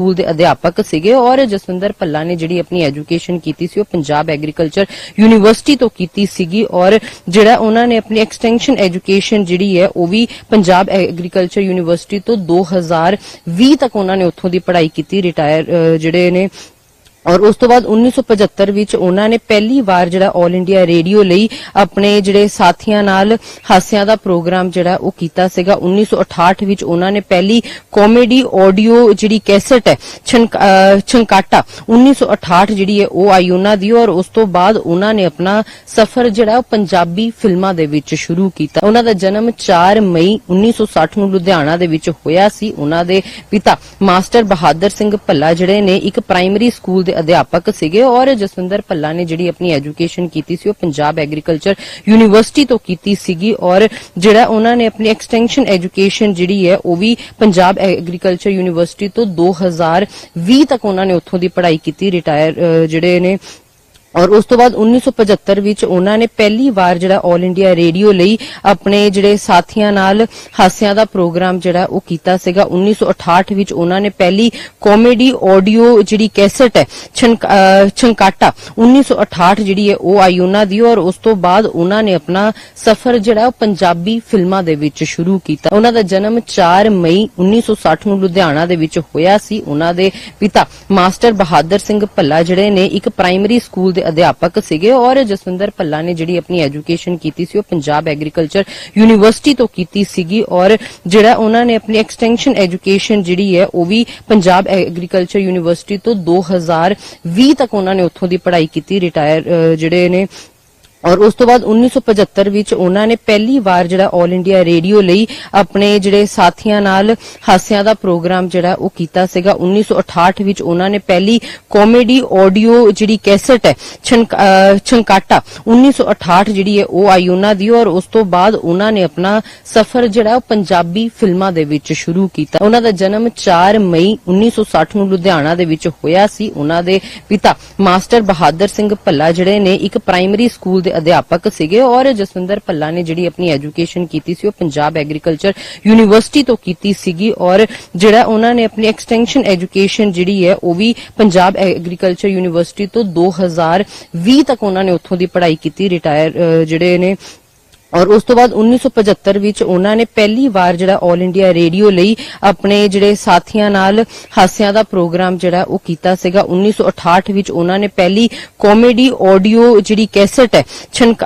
School ਦੇ ਅਧਿਆਪਕ ਸੀਗੇ ਔਰ ਜਸਵਿੰਦਰ ਭੱਲਾ ਨੇ ਜਿਹੜੀ ਆਪਣੀ ਐਜੂਕੇਸ਼ਨ ਕੀਤੀ ਸੀ ਉਹ ਪੰਜਾਬ ਐਗਰੀਕਲਚਰ ਯੂਨੀਵਰਸਿਟੀ ਤੋਂ ਕੀਤੀ ਸੀਗੀ ਔਰ ਜਿਹੜਾ ਉਹਨਾਂ ਨੇ ਆਪਣੀ ਐਕਸਟੈਂਸ਼ਨ ਐਜੂਕੇਸ਼ਨ ਜਿਹੜੀ ਹੈ ਉਹ ਵੀ ਪੰਜਾਬ ਐਗਰੀਕਲਚਰ ਯੂਨੀਵਰਸਿਟੀ ਤੋਂ 2020 ਤੱਕ ਉਹਨਾਂ ਨੇ ਉੱਥੋਂ ਦੀ ਪੜ੍ਹਾਈ ਕੀਤੀ, ਰਿਟਾਇਰ ਜਿਹੜੇ ਨੇ ਔਰ ਉਸ ਤੋਂ ਬਾਅਦ 1975 ਵਿੱਚ ਉਹਨਾਂ ਨੇ ਪਹਿਲੀ ਵਾਰ ਜਿਹੜਾ 올 ਇੰਡੀਆ ਰੇਡੀਓ ਲਈ ਆਪਣੇ ਜਿਹੜੇ ਸਾਥੀਆਂ ਨਾਲ ਹਾਸਿਆਂ ਦਾ ਪ੍ਰੋਗਰਾਮ ਜਿਹੜਾ ਉਹ ਕੀਤਾ ਸੀਗਾ। 1968 ਵਿੱਚ ਉਹਨਾਂ ਨੇ ਪਹਿਲੀ ਕਾਮੇਡੀ ਆਡੀਓ ਜਿਹੜੀ ਕੈਸਟ ਹੈ ਛੰਕਾਟਾ 1968 ਜਿਹੜੀ ਹੈ ਉਹ ਆਈ ਉਹਨਾਂ ਦੀ ਔਰ ਉਸ ਤੋਂ ਬਾਅਦ ਉਹਨਾਂ ਨੇ ਆਪਣਾ ਸਫ਼ਰ ਜਿਹੜਾ ਉਹ ਪੰਜਾਬੀ ਫਿਲਮਾਂ ਦੇ ਵਿੱਚ ਸ਼ੁਰੂ ਕੀਤਾ। ਉਹਨਾਂ ਦਾ ਜਨਮ 4 ਮਈ 1960 ਨੂੰ ਲੁਧਿਆਣਾ ਦੇ ਵਿੱਚ ਹੋਇਆ ਸੀ। ਉਹਨਾਂ ਦੇ ਪਿਤਾ ਮਾਸਟਰ ਬਹਾਦਰ ਸਿੰਘ ਭੱਲਾ ਜਿਹੜੇ ਨੇ ਇੱਕ ਪ੍ਰਾਇਮਰੀ ਸਕੂਲ ਦੇ ਅਧਿਆਪਕ ਸੀਗੇ ਔਰ ਜਸਵਿੰਦਰ ਭੱਲਾ ਨੇ ਜਿਹੜੀ ਆਪਣੀ ਐਜੂਕੇਸ਼ਨ ਕੀਤੀ ਸੀ, ਉਹ ਪੰਜਾਬ ਐਗਰੀਕਲਚਰ ਯੂਨੀਵਰਸਿਟੀ ਤੋਂ ਕੀਤੀ ਸੀਗੀ ਔਰ ਜਿਹੜਾ ਉਹਨਾਂ ਨੇ ਆਪਣੀ ਐਕਸਟੈਂਸ਼ਨ ਐਜੂਕੇਸ਼ਨ ਜਿਹੜੀ ਹੈ, ਉਹ ਵੀ ਪੰਜਾਬ ਐਗਰੀਕਲਚਰ ਯੂਨੀਵਰਸਿਟੀ ਤੋਂ 2020 ਤੱਕ ਉਹਨਾਂ ਨੇ ਉੱਥੋਂ ਦੀ ਪੜ੍ਹਾਈ ਕੀਤੀ ਰਿਟਾਇਰ ਜਿਹੜੇ ਨੇ ਔਰ ਉਸ ਤੋਂ ਬਾਅਦ 1975 ਵਿੱਚ ਉਹਨਾਂ ਨੇ ਪਹਿਲੀ ਵਾਰ ਜਿਹੜਾ 올 ਇੰਡੀਆ ਰੇਡੀਓ ਲਈ ਆਪਣੇ ਜਿਹੜੇ ਸਾਥੀਆਂ ਨਾਲ ਹਾਸਿਆਂ ਦਾ ਪ੍ਰੋਗਰਾਮ ਜਿਹੜਾ ਉਹ ਕੀਤਾ ਸੀਗਾ। 1968 ਵਿੱਚ ਉਹਨਾਂ ਨੇ ਪਹਿਲੀ ਕਾਮੇਡੀ ਆਡੀਓ ਜਿਹੜੀ ਕੈਸਟ ਹੈ ਛੰਕਾਟਾ 1968 ਜਿਹੜੀ ਹੈ ਉਹ ਆਈ ਉਹਨਾਂ ਦੀ ਔਰ ਉਸ ਤੋਂ ਬਾਅਦ ਉਹਨਾਂ ਨੇ ਆਪਣਾ ਸਫ਼ਰ ਜਿਹੜਾ ਉਹ ਪੰਜਾਬੀ ਫਿਲਮਾਂ ਦੇ ਵਿੱਚ ਸ਼ੁਰੂ ਕੀਤਾ। ਉਹਨਾਂ ਦਾ ਜਨਮ 4 ਮਈ 1960 ਨੂੰ ਲੁਧਿਆਣਾ ਦੇ ਵਿੱਚ ਹੋਇਆ ਸੀ। ਉਹਨਾਂ ਦੇ ਪਿਤਾ ਮਾਸਟਰ ਬਹਾਦਰ ਸਿੰਘ ਭੱਲਾ ਜਿਹੜੇ ਨੇ ਇੱਕ ਪ੍ਰਾਇਮਰੀ ਸਕੂਲ ਦੇ ਅਧਿਆਪਕ ਸੀਗੇ ਔਰ ਜਸਵਿੰਦਰ ਭੱਲਾ ਨੇ ਜਿਹੜੀ ਆਪਣੀ ਐਜੂਕੇਸ਼ਨ ਕੀਤੀ ਸੀ, ਉਹ ਪੰਜਾਬ ਐਗਰੀਕਲਚਰ ਯੂਨੀਵਰਸਿਟੀ ਤੋਂ ਕੀਤੀ ਸੀਗੀ ਔਰ ਜਿਹੜਾ ਉਹਨਾਂ ਨੇ ਆਪਣੀ ਐਕਸਟੈਂਸ਼ਨ ਐਜੂਕੇਸ਼ਨ ਜਿਹੜੀ ਹੈ, ਉਹ ਵੀ ਪੰਜਾਬ ਐਗਰੀਕਲਚਰ ਯੂਨੀਵਰਸਿਟੀ ਤੋਂ 2020 ਤੱਕ ਉਹਨਾਂ ਨੇ ਉੱਥੋਂ ਦੀ ਪੜ੍ਹਾਈ ਕੀਤੀ, ਰਿਟਾਇਰ ਜਿਹੜੇ ਨੇ ਔਰ ਉਸ ਤੋਂ ਬਾਅਦ 1975 ਵਿੱਚ ਉਹਨਾਂ ਨੇ ਪਹਿਲੀ ਵਾਰ ਜਿਹੜਾ 올 ਇੰਡੀਆ ਰੇਡੀਓ ਲਈ ਆਪਣੇ ਜਿਹੜੇ ਸਾਥੀਆਂ ਨਾਲ ਹਾਸਿਆਂ ਦਾ ਪ੍ਰੋਗਰਾਮ ਜਿਹੜਾ ਉਹ ਕੀਤਾ ਸੀਗਾ। 1968 ਵਿੱਚ ਉਹਨਾਂ ਨੇ ਪਹਿਲੀ ਕਾਮੇਡੀ ਆਡੀਓ ਜਿਹੜੀ ਕੈਸਟ ਹੈ ਛੰਕਾਟਾ 1968 ਜਿਹੜੀ ਹੈ ਉਹ ਆਈ ਉਹਨਾਂ ਦੀ ਔਰ ਉਸ ਤੋਂ ਬਾਅਦ ਉਹਨਾਂ ਨੇ ਆਪਣਾ ਸਫ਼ਰ ਜਿਹੜਾ ਉਹ ਪੰਜਾਬੀ ਫਿਲਮਾਂ ਦੇ ਵਿੱਚ ਸ਼ੁਰੂ ਕੀਤਾ। ਉਹਨਾਂ ਦਾ ਜਨਮ 4 ਮਈ 1960 ਨੂੰ ਲੁਧਿਆਣਾ ਦੇ ਵਿੱਚ ਹੋਇਆ ਸੀ। ਉਹਨਾਂ ਦੇ ਪਿਤਾ ਮਾਸਟਰ ਬਹਾਦਰ ਸਿੰਘ ਭੱਲਾ ਜਿਹੜੇ ਨੇ ਇੱਕ ਪ੍ਰਾਇਮਰੀ ਸਕੂਲ ਦੇ ਅਧਿਆਪਕ ਸੀਗੇ ਔਰ ਜਸਵਿੰਦਰ ਭੱਲਾ ਨੇ ਜਿਹੜੀ ਆਪਣੀ ਐਜੂਕੇਸ਼ਨ ਕੀਤੀ ਸੀ, ਉਹ ਪੰਜਾਬ ਐਗਰੀਕਲਚਰ ਯੂਨੀਵਰਸਿਟੀ ਤੋਂ ਕੀਤੀ ਸੀਗੀ ਔਰ ਜਿਹੜਾ ਉਹਨਾਂ ਨੇ ਆਪਣੀ ਐਕਸਟੈਂਸ਼ਨ ਐਜੂਕੇਸ਼ਨ ਜਿਹੜੀ ਹੈ, ਉਹ ਵੀ ਪੰਜਾਬ ਐਗਰੀਕਲਚਰ ਯੂਨੀਵਰਸਿਟੀ ਤੋਂ 2020 ਤੱਕ ਉਹਨਾਂ ਨੇ ਉੱਥੋਂ ਦੀ ਪੜ੍ਹਾਈ ਕੀਤੀ, ਰਿਟਾਇਰ ਜਿਹੜੇ ਨੇ ਔਰ ਉਸ ਤੋਂ ਬਾਅਦ 1975 ਵਿੱਚ ਉਹਨਾਂ ਨੇ ਪਹਿਲੀ ਵਾਰ ਜਿਹੜਾ 올 ਇੰਡੀਆ ਰੇਡੀਓ ਲਈ ਆਪਣੇ ਜਿਹੜੇ ਸਾਥੀਆਂ ਨਾਲ ਹਾਸਿਆਂ ਦਾ ਪ੍ਰੋਗਰਾਮ ਜਿਹੜਾ ਉਹ ਕੀਤਾ ਸੀਗਾ। 1968 ਵਿੱਚ ਉਹਨਾਂ ਨੇ ਪਹਿਲੀ ਕਾਮੇਡੀ ਆਡੀਓ ਜਿਹੜੀ ਕੈਸਟ ਹੈ ਛੰਕ-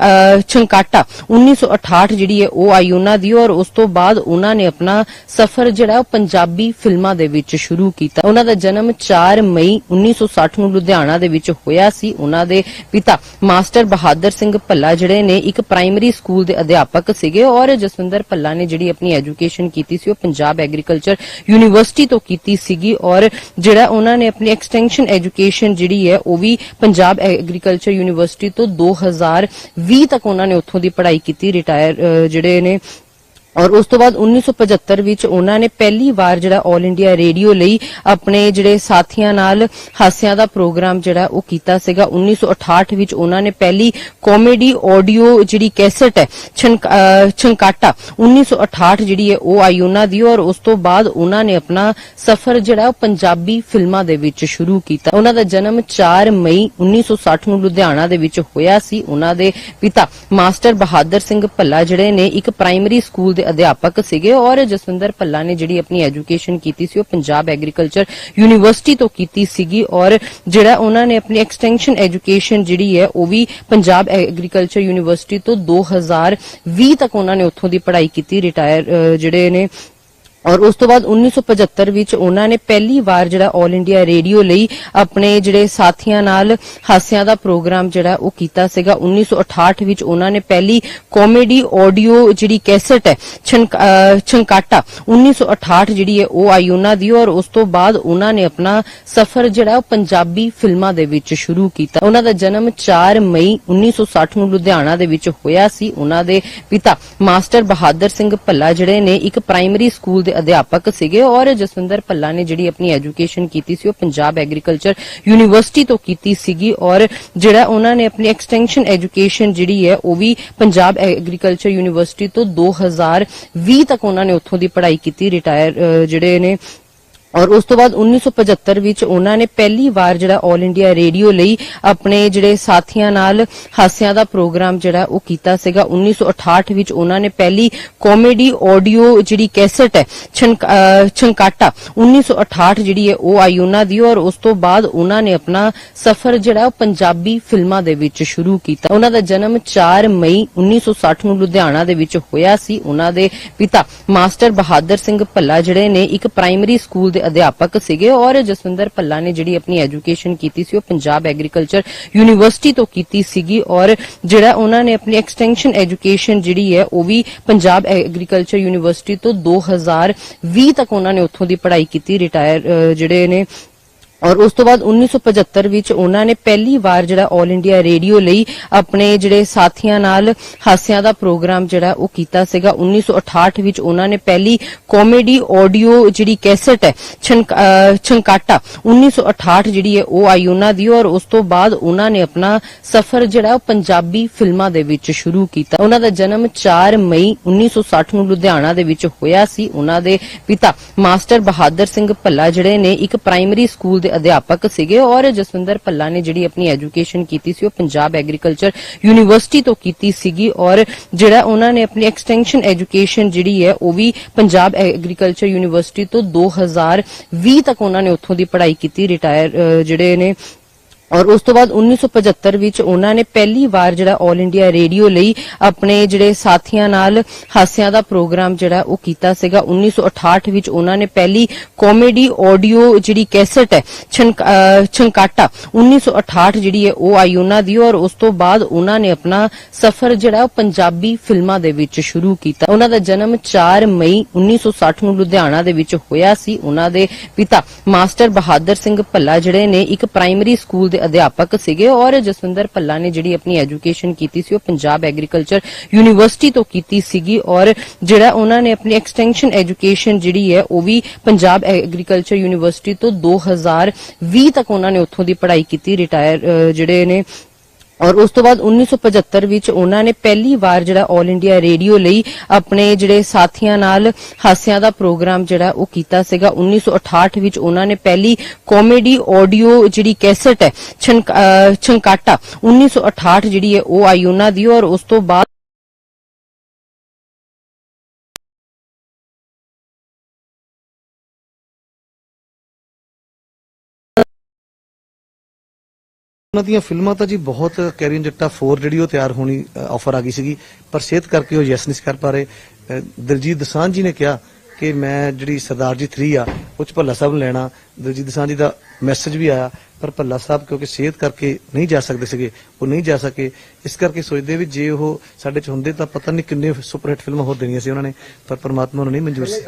1968 ਜਿਹੜੀ ਹੈ ਉਹ ਆਈ ਉਹਨਾਂ ਦੀ ਔਰ ਉਸ ਤੋਂ ਬਾਅਦ ਉਹਨਾਂ ਨੇ ਆਪਣਾ ਸਫ਼ਰ ਜਿਹੜਾ ਉਹ ਪੰਜਾਬੀ ਫਿਲਮਾਂ ਦੇ ਵਿੱਚ ਸ਼ੁਰੂ ਕੀਤਾ। ਉਹਨਾਂ ਦਾ ਜਨਮ 4 ਮਈ 1960 ਨੂੰ ਲੁਧਿਆਣਾ ਦੇ ਵਿੱਚ ਹੋਇਆ ਸੀ। ਉਹਨਾਂ ਦੇ ਪਿਤਾ ਮਾਸਟਰ ਬਹਾਦਰ ਸਿੰਘ ਭੱਲਾ ਜਿਹੜੇ ਨੇ ਇੱਕ ਪ੍ਰਾਇਮਰੀ ਸਕੂਲ ਦੇ ਅਧਿਆਪਕ ਸੀਗੇ ਔਰ ਜਸਵਿੰਦਰ ਭੱਲਾ ਨੇ ਜਿਹੜੀ ਆਪਣੀ ਐਜੂਕੇਸ਼ਨ ਕੀਤੀ ਸੀ, ਉਹ ਪੰਜਾਬ ਐਗਰੀਕਲਚਰ ਯੂਨੀਵਰਸਿਟੀ ਤੋਂ ਕੀਤੀ ਸੀਗੀ ਔਰ ਜਿਹੜਾ ਉਹਨਾਂ ਨੇ ਆਪਣੀ ਐਕਸਟੈਂਸ਼ਨ ਐਜੂਕੇਸ਼ਨ ਜਿਹੜੀ ਹੈ, ਉਹ ਵੀ ਪੰਜਾਬ ਐਗਰੀਕਲਚਰ ਯੂਨੀਵਰਸਿਟੀ ਤੋਂ 2020 ਤੱਕ ਉਹਨਾਂ ਨੇ ਉੱਥੋਂ ਦੀ ਪੜ੍ਹਾਈ ਕੀਤੀ, ਰਿਟਾਇਰ ਜਿਹੜੇ ਨੇ ਔਰ ਉਸ ਤੋਂ ਬਾਅਦ 1975 ਵਿੱਚ ਉਹਨਾਂ ਨੇ ਪਹਿਲੀ ਵਾਰ ਜਿਹੜਾ 올 ਇੰਡੀਆ ਰੇਡੀਓ ਲਈ ਆਪਣੇ ਜਿਹੜੇ ਸਾਥੀਆਂ ਨਾਲ ਹਾਸਿਆਂ ਦਾ ਪ੍ਰੋਗਰਾਮ ਜਿਹੜਾ ਉਹ ਕੀਤਾ ਸੀਗਾ। 1968 ਵਿੱਚ ਉਹਨਾਂ ਨੇ ਪਹਿਲੀ ਕਾਮੇਡੀ ਆਡੀਓ ਜਿਹੜੀ ਕੈਸਟ ਹੈ ਛੰਕਾਟਾ 1968 ਜਿਹੜੀ ਹੈ ਉਹ ਆਈ ਉਹਨਾਂ ਦੀ ਔਰ ਉਸ ਤੋਂ ਬਾਅਦ ਉਹਨਾਂ ਨੇ ਆਪਣਾ ਸਫ਼ਰ ਜਿਹੜਾ ਉਹ ਪੰਜਾਬੀ ਫਿਲਮਾਂ ਦੇ ਵਿੱਚ ਸ਼ੁਰੂ ਕੀਤਾ। ਉਹਨਾਂ ਦਾ ਜਨਮ 4 ਮਈ 1960 ਨੂੰ ਲੁਧਿਆਣਾ ਦੇ ਵਿੱਚ ਹੋਇਆ ਸੀ। ਉਹਨਾਂ ਦੇ ਪਿਤਾ ਮਾਸਟਰ ਬਹਾਦਰ ਸਿੰਘ ਭੱਲਾ ਜਿਹੜੇ ਨੇ ਇੱਕ ਪ੍ਰਾਇਮਰੀ ਸਕੂਲ ਦੇ ਅਧਿਆਪਕ ਸੀਗੇ ਔਰ ਜਸਵਿੰਦਰ ਭੱਲਾ ਨੇ ਜਿਹੜੀ ਆਪਣੀ ਐਜੂਕੇਸ਼ਨ ਕੀਤੀ ਸੀ, ਉਹ ਪੰਜਾਬ ਐਗਰੀਕਲਚਰ ਯੂਨੀਵਰਸਿਟੀ ਤੋਂ ਕੀਤੀ ਸੀਗੀ ਔਰ ਜਿਹੜਾ ਉਹਨਾਂ ਨੇ ਆਪਣੀ ਐਕਸਟੈਂਸ਼ਨ ਐਜੂਕੇਸ਼ਨ ਜਿਹੜੀ ਹੈ, ਉਹ ਵੀ ਪੰਜਾਬ ਐਗਰੀਕਲਚਰ ਯੂਨੀਵਰਸਿਟੀ ਤੋਂ 2020 ਤੱਕ ਉਹਨਾਂ ਨੇ ਉੱਥੋਂ ਦੀ ਪੜ੍ਹਾਈ ਕੀਤੀ, ਰਿਟਾਇਰ ਜਿਹੜੇ ਨੇ ਔਰ ਉਸ ਤੋਂ ਬਾਅਦ 1975 ਵਿੱਚ ਉਹਨਾਂ ਨੇ ਪਹਿਲੀ ਵਾਰ ਜਿਹੜਾ 올 ਇੰਡੀਆ ਰੇਡੀਓ ਲਈ ਆਪਣੇ ਜਿਹੜੇ ਸਾਥੀਆਂ ਨਾਲ ਹਾਸਿਆਂ ਦਾ ਪ੍ਰੋਗਰਾਮ ਜਿਹੜਾ ਉਹ ਕੀਤਾ ਸੀਗਾ। 1968 ਵਿੱਚ ਉਹਨਾਂ ਨੇ ਪਹਿਲੀ ਕਾਮੇਡੀ ਆਡੀਓ ਜਿਹੜੀ ਕੈਸਟ ਹੈ ਛੰਕਾਟਾ 1968 ਜਿਹੜੀ ਹੈ ਉਹ ਆਈ ਉਹਨਾਂ ਦੀ ਔਰ ਉਸ ਤੋਂ ਬਾਅਦ ਉਹਨਾਂ ਨੇ ਆਪਣਾ ਸਫ਼ਰ ਜਿਹੜਾ ਉਹ ਪੰਜਾਬੀ ਫਿਲਮਾਂ ਦੇ ਵਿੱਚ ਸ਼ੁਰੂ ਕੀਤਾ। ਉਹਨਾਂ ਦਾ ਜਨਮ 4 ਮਈ 1960 ਨੂੰ ਲੁਧਿਆਣਾ ਦੇ ਵਿੱਚ ਹੋਇਆ ਸੀ। ਉਹਨਾਂ ਦੇ ਪਿਤਾ ਮਾਸਟਰ ਬਹਾਦਰ ਸਿੰਘ ਭੱਲਾ ਜਿਹੜੇ ਨੇ ਇੱਕ ਪ੍ਰਾਇਮਰੀ ਸਕੂਲ ਦੇ ਅਧਿਆਪਕ ਸੀਗੇ ਔਰ ਜਸਵਿੰਦਰ ਭੱਲਾ ਨੇ ਜਿਹੜੀ ਆਪਣੀ ਐਜੂਕੇਸ਼ਨ ਕੀਤੀ ਸੀ, ਉਹ ਪੰਜਾਬ ਐਗਰੀਕਲਚਰ ਯੂਨੀਵਰਸਿਟੀ ਤੋਂ ਕੀਤੀ ਸੀਗੀ ਔਰ ਜਿਹੜਾ ਉਹਨਾਂ ਨੇ ਆਪਣੀ ਐਕਸਟੈਂਸ਼ਨ ਐਜੂਕੇਸ਼ਨ ਜਿਹੜੀ ਹੈ, ਉਹ ਵੀ ਪੰਜਾਬ ਐਗਰੀਕਲਚਰ ਯੂਨੀਵਰਸਿਟੀ ਤੋਂ 2020 ਤੱਕ ਉਹਨਾਂ ਨੇ ਉੱਥੋਂ ਦੀ ਪੜ੍ਹਾਈ ਕੀਤੀ, ਰਿਟਾਇਰ ਜਿਹੜੇ ਨੇ ਔਰ ਉਸ ਤੋਂ ਬਾਅਦ 1975 ਵਿੱਚ ਉਹਨਾਂ ਨੇ ਪਹਿਲੀ ਵਾਰ ਜਿਹੜਾ 올 ਇੰਡੀਆ ਰੇਡੀਓ ਲਈ ਆਪਣੇ ਜਿਹੜੇ ਸਾਥੀਆਂ ਨਾਲ ਹਾਸਿਆਂ ਦਾ ਪ੍ਰੋਗਰਾਮ ਜਿਹੜਾ ਉਹ ਕੀਤਾ ਸੀਗਾ। 1968 ਵਿੱਚ ਉਹਨਾਂ ਨੇ ਪਹਿਲੀ ਕਾਮੇਡੀ ਆਡੀਓ ਜਿਹੜੀ ਕੈਸਟ ਹੈ, ਛਣਕ- ਅਹ 1968 ਜਿਹੜੀ ਹੈ ਉਹ ਆਈ ਉਹਨਾਂ ਦੀ ਔਰ ਉਸ ਤੋਂ ਬਾਅਦ ਉਹਨਾਂ ਨੇ ਆਪਣਾ ਸਫ਼ਰ ਜਿਹੜਾ ਉਹ ਪੰਜਾਬੀ ਫਿਲਮਾਂ ਦੇ ਵਿੱਚ ਸ਼ੁਰੂ ਕੀਤਾ। ਉਹਨਾਂ ਦਾ ਜਨਮ 4 ਮਈ 1960 ਨੂੰ ਲੁਧਿਆਣਾ ਦੇ ਵਿੱਚ ਹੋਇਆ ਸੀ। ਉਹਨਾਂ ਦੇ ਪਿਤਾ ਮਾਸਟਰ ਬਹਾਦਰ ਸਿੰਘ ਭੱਲਾ ਜਿਹੜੇ ਨੇ ਇੱਕ ਪ੍ਰਾਇਮਰੀ ਸਕੂਲ ਦੇ ਅਧਿਆਪਕ ਸੀਗੇ ਔਰ ਜਸਵਿੰਦਰ ਭੱਲਾ ਨੇ ਜਿਹੜੀ ਆਪਣੀ ਐਜੂਕੇਸ਼ਨ ਕੀਤੀ ਸੀ, ਉਹ ਪੰਜਾਬ ਐਗਰੀਕਲਚਰ ਯੂਨੀਵਰਸਿਟੀ ਤੋਂ ਕੀਤੀ ਸੀਗੀ ਔਰ ਜਿਹੜਾ ਉਹਨਾਂ ਨੇ ਆਪਣੀ ਐਕਸਟੈਂਸ਼ਨ ਐਜੂਕੇਸ਼ਨ ਜਿਹੜੀ ਹੈ, ਉਹ ਵੀ ਪੰਜਾਬ ਐਗਰੀਕਲਚਰ ਯੂਨੀਵਰਸਿਟੀ ਤੋਂ 2020 ਤੱਕ ਉਹਨਾਂ ਨੇ ਉੱਥੋਂ ਦੀ ਪੜ੍ਹਾਈ ਕੀਤੀ ਰਿਟਾਇਰ ਜਿਹੜੇ ਨੇ ਔਰ ਉਸ ਤੋਂ ਬਾਅਦ 1975 ਵਿੱਚ ਉਹਨਾਂ ਨੇ ਪਹਿਲੀ ਵਾਰ ਜਿਹੜਾ 올 ਇੰਡੀਆ ਰੇਡੀਓ ਲਈ ਆਪਣੇ ਜਿਹੜੇ ਸਾਥੀਆਂ ਨਾਲ ਹਾਸਿਆਂ ਦਾ ਪ੍ਰੋਗਰਾਮ ਜਿਹੜਾ ਉਹ ਕੀਤਾ ਸੀਗਾ। 1968 ਵਿੱਚ ਉਹਨਾਂ ਨੇ ਪਹਿਲੀ ਕਾਮੇਡੀ ਆਡੀਓ ਜਿਹੜੀ ਕੈਸਟ ਹੈ, ਛਣਕ- ਅਹ 1968 ਜਿਹੜੀ ਹੈ ਉਹ ਆਈ ਉਹਨਾਂ ਦੀ ਔਰ ਉਸ ਤੋਂ ਬਾਅਦ ਉਹਨਾਂ ਨੇ ਆਪਣਾ ਸਫ਼ਰ ਜਿਹੜਾ ਉਹ ਪੰਜਾਬੀ ਫਿਲਮਾਂ ਦੇ ਵਿੱਚ ਸ਼ੁਰੂ ਕੀਤਾ। ਉਹਨਾਂ ਦਾ ਜਨਮ 4 ਮਈ 1960 ਨੂੰ ਲੁਧਿਆਣਾ ਦੇ ਵਿੱਚ ਹੋਇਆ ਸੀ। ਉਹਨਾਂ ਦੇ ਪਿਤਾ ਮਾਸਟਰ ਬਹਾਦਰ ਸਿੰਘ ਭੱਲਾ ਜਿਹੜੇ ਨੇ ਇੱਕ ਪ੍ਰਾਇਮਰੀ ਸਕੂਲ ਦੇ ਅਧਿਆਪਕ ਸੀਗੇ ਔਰ ਜਸਵਿੰਦਰ ਭੱਲਾ ਨੇ ਜਿਹੜੀ ਆਪਣੀ ਐਜੂਕੇਸ਼ਨ ਕੀਤੀ ਸੀ, ਉਹ ਪੰਜਾਬ ਐਗਰੀਕਲਚਰ ਯੂਨੀਵਰਸਿਟੀ ਤੋਂ ਕੀਤੀ ਸੀਗੀ ਔਰ ਜਿਹੜਾ ਉਹਨਾਂ ਨੇ ਆਪਣੀ ਐਕਸਟੈਂਸ਼ਨ ਐਜੂਕੇਸ਼ਨ ਜਿਹੜੀ ਹੈ, ਉਹ ਵੀ ਪੰਜਾਬ ਐਗਰੀਕਲਚਰ ਯੂਨੀਵਰਸਿਟੀ ਤੋਂ 2020 ਤੱਕ ਉਹਨਾਂ ਨੇ ਉੱਥੋਂ ਦੀ ਪੜ੍ਹਾਈ ਕੀਤੀ ਰਿਟਾਇਰ ਜਿਹੜੇ ਨੇ ਔਰ ਉਸ ਤੋਂ ਬਾਅਦ 1975 ਵਿੱਚ ਉਹਨਾਂ ਨੇ ਪਹਿਲੀ ਵਾਰ ਜਿਹੜਾ 올 ਇੰਡੀਆ ਰੇਡੀਓ ਲਈ ਆਪਣੇ ਜਿਹੜੇ ਸਾਥੀਆਂ ਨਾਲ ਹਾਸਿਆਂ ਦਾ ਪ੍ਰੋਗਰਾਮ ਜਿਹੜਾ ਉਹ ਕੀਤਾ ਸੀਗਾ। 1968 ਵਿੱਚ ਉਹਨਾਂ ਨੇ ਪਹਿਲੀ ਕਾਮੇਡੀ ਆਡੀਓ ਜਿਹੜੀ ਕੈਸਟ ਹੈ, ਛਣਕ- 1968 ਜਿਹੜੀ ਹੈ ਉਹ ਆਈ ਉਹਨਾਂ ਦੀ ਔਰ ਉਸ ਤੋਂ ਬਾਅਦ ਉਹਨਾਂ ਨੇ ਆਪਣਾ ਸਫ਼ਰ ਜਿਹੜਾ ਉਹ ਪੰਜਾਬੀ ਫਿਲਮਾਂ ਦੇ ਵਿੱਚ ਸ਼ੁਰੂ ਕੀਤਾ। ਉਹਨਾਂ ਦਾ ਜਨਮ 4 ਮਈ 1960 ਨੂੰ ਲੁਧਿਆਣਾ ਦੇ ਵਿੱਚ ਹੋਇਆ ਸੀ। ਉਹਨਾਂ ਦੇ ਪਿਤਾ ਮਾਸਟਰ ਬਹਾਦਰ ਸਿੰਘ ਭੱਲਾ ਜਿਹੜੇ ਨੇ ਇੱਕ ਪ੍ਰਾਇਮਰੀ ਸਕੂਲ ਦੇ ਅਧਿਆਪਕ ਸੀਗੇ ਔਰ ਜਸਵਿੰਦਰ ਭੱਲਾ ਨੇ ਜਿਹੜੀ ਆਪਣੀ ਐਜੂਕੇਸ਼ਨ ਕੀਤੀ ਸੀ, ਉਹ ਪੰਜਾਬ ਐਗਰੀਕਲਚਰ ਯੂਨੀਵਰਸਿਟੀ ਤੋਂ ਕੀਤੀ ਸੀਗੀ ਔਰ ਜਿਹੜਾ ਉਹਨਾਂ ਨੇ ਆਪਣੀ ਐਕਸਟੈਂਸ਼ਨ ਐਜੂਕੇਸ਼ਨ ਜਿਹੜੀ ਹੈ, ਉਹ ਵੀ ਪੰਜਾਬ ਐਗਰੀਕਲਚਰ ਯੂਨੀਵਰਸਿਟੀ ਤੋਂ 2020 ਤੱਕ ਉਹਨਾਂ ਨੇ ਉੱਥੋਂ ਦੀ ਪੜ੍ਹਾਈ ਕੀਤੀ ਰਿਟਾਇਰ ਜਿਹੜੇ ਨੇ ਔਰ ਉਸ ਤੋਂ ਬਾਅਦ 1975 ਵਿੱਚ ਉਹਨਾਂ ਨੇ ਪਹਿਲੀ ਵਾਰ ਜਿਹੜਾ 올 ਇੰਡੀਆ ਰੇਡੀਓ ਲਈ ਆਪਣੇ ਜਿਹੜੇ ਸਾਥੀਆਂ ਨਾਲ ਹਾਸਿਆਂ ਦਾ ਪ੍ਰੋਗਰਾਮ ਜਿਹੜਾ ਉਹ ਕੀਤਾ ਸੀਗਾ। 1968 ਵਿੱਚ ਉਹਨਾਂ ਨੇ ਪਹਿਲੀ ਕਾਮੇਡੀ ਆਡੀਓ ਜਿਹੜੀ ਕੈਸਟ ਹੈ, ਛਣਕ- ਅਹ ਛਣਕਾਟਾ 1968 ਜਿਹੜੀ ਹੈ ਉਹ ਆਈ ਉਹਨਾਂ ਦੀ ਔਰ ਉਸ ਤੋਂ ਬਾਅਦ ਉਹਨਾਂ ਦੀਆਂ ਫਿਲਮਾਂ ਤਾਂ ਜੀ ਬਹੁਤ ਕੈਰੀਨ ਜੱਟਾ 4 ਜਿਹੜੀ ਉਹ ਤਿਆਰ ਹੋਣੀ ਆਫਰ ਆ ਗਈ ਸੀਗੀ। ਪਰ ਸਿਹਤ ਕਰਕੇ ਉਹ ਯੈਸ ਨਹੀਂ ਕਰ ਪਾ ਰਹੇ। ਅ, ਦਲਜੀਤ ਦਸਾਂਝ ਜੀ ਨੇ ਕਿਹਾ ਕਿ ਮੈਂ ਜਿਹੜੀ ਸਰਦਾਰ ਜੀ 3 ਆ ਉਹ 'ਚ ਭੱਲਾ ਸਾਹਿਬ ਨੂੰ ਲੈਣਾ। ਦਲਜੀਤ ਦਸਾਂਝ ਜੀ ਦਾ ਮੈਸੇਜ ਵੀ ਆਇਆ। ਪਰ ਭੱਲਾ ਸਾਹਿਬ ਕਿਉਂਕਿ ਸਿਹਤ ਕਰਕੇ ਨਹੀਂ ਜਾ ਸਕਦੇ ਸੀਗੇ ਉਹ ਨਹੀਂ ਜਾ ਸਕੇ। ਇਸ ਕਰਕੇ ਸੋਚਦੇ ਵੀ ਜੇ ਉਹ ਸਾਡੇ ਚ ਹੁੰਦੇ ਤਾਂ ਪਤਾ ਨਹੀਂ ਕਿੰਨੇ ਸੁਪਰਹਿੱਟ ਫਿਲਮਾਂ ਹੋ ਦੇਣੀਆਂ ਸੀ ਉਹਨਾਂ ਨੇ ਪਰ ਪਰਮਾਤਮਾ ਨੂੰ ਨਹੀਂ ਮਨਜ਼ੂਰ ਸੀ।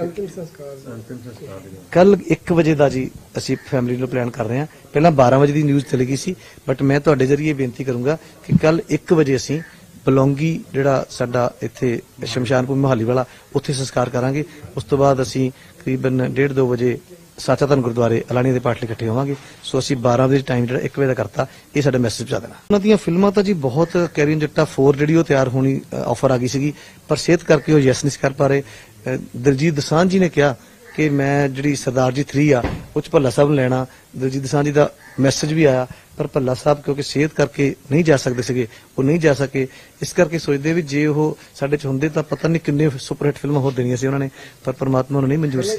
ਕੱਲ 1 ਵਜੇ ਦਾ ਜੀ ਅਸੀਂ ਫੈਮਿਲੀ ਨੂੰ ਪਲਾਨ ਕਰ ਰਹੇ ਹਾਂ। ਪਹਿਲਾਂ 12 ਵਜੇ ਦੀ ਨਿਊਜ਼ ਚਲੀ ਗਈ ਸੀ ਬਟ ਮੈਂ ਤੁਹਾਡੇ ਜਰੀਏ ਬੇਨਤੀ ਕਰੂੰਗਾ ਕਿ ਕੱਲ 1 ਵਜੇ ਅਸੀਂ ਬਲੌਂਗੀ ਜਿਹੜਾ ਸਾਡਾ ਇੱਥੇ ਸ਼ਮਸ਼ਾਨਪੁਰ ਮੋਹਾਲੀ ਵਾਲਾ ਉੱਥੇ ਸੰਸਕਾਰ ਕਰਾਂਗੇ। ਉਸ ਤੋਂ ਬਾਅਦ ਅਸੀਂ ਕਰੀਬਨ 1:30 2 ਵਜੇ ਸਾਚਾ ਧੰਨ ਗੁਰਦੁਆਰੇ ਅਲਾਣੀ ਦੇ ਪਾਠ ਲਈ ਇਕੱਠੇ ਹੋਵਾਂਗੇ। ਸੋ ਅਸੀਂ 12 ਵਜੇ ਟਾਈਮ ਜਿਹੜਾ 1 ਵਜੇ ਦਾ ਕਰਤਾ ਇਹ ਸਾਡਾ ਮੈਸੇਜ ਪਹੁੰਚਾ ਦੇਣਾ। ਉਹਨਾਂ ਦੀਆਂ ਫਿਲਮਾਂ ਤਾਂ ਜੀ ਬਹੁਤ ਕੈਰੀਨ ਜੱਟਾ 4 ਜਿਹੜੀ ਉਹ ਤਿਆਰ ਹੋਣੀ ਆਫਰ ਆ ਗਈ ਸੀਗੀ ਪਰ ਸਿਹਤ ਕਰਕੇ ਉਹ ਯੈਸ ਨਹੀਂ ਸੀ ਕਰ ਪਾ ਰਹੇ। ਅ, ਦਲਜੀਤ ਦਸਾਂਝ ਜੀ ਨੇ ਕਿਹਾ ਕਿ ਮੈਂ ਜਿਹੜੀ ਸਰਦਾਰ ਜੀ 3 ਆ ਉਹ 'ਚ ਭੱਲਾ ਸਾਹਿਬ ਨੂੰ ਲੈਣਾ। ਦਲਜੀਤ ਦਸਾਂਝ ਜੀ ਦਾ ਮੈਸੇਜ ਵੀ ਆਇਆ। ਪਰ ਭੱਲਾ ਸਾਹਿਬ ਕਿਉਂਕਿ ਸਿਹਤ ਕਰਕੇ ਨਹੀਂ ਜਾ ਸਕਦੇ ਸੀਗੇ ਉਹ ਨਹੀਂ ਜਾ ਸਕੇ ਇਸ ਕਰਕੇ ਸੋਚਦੇ ਵੀ ਜੇ ਉਹ ਸਾਡੇ ਚ ਹੁੰਦੇ ਤਾਂ ਪਤਾ ਨਹੀਂ ਕਿੰਨੇ ਸੁਪਰਹਿੱਟ ਫਿਲਮਾਂ ਹੋ ਦੇਣੀਆਂ ਸੀ ਉਹਨਾਂ ਨੇ ਪਰ ਪਰਮਾਤਮਾ ਨੂੰ ਨਹੀਂ ਮਨਜ਼ੂਰ ਸੀ।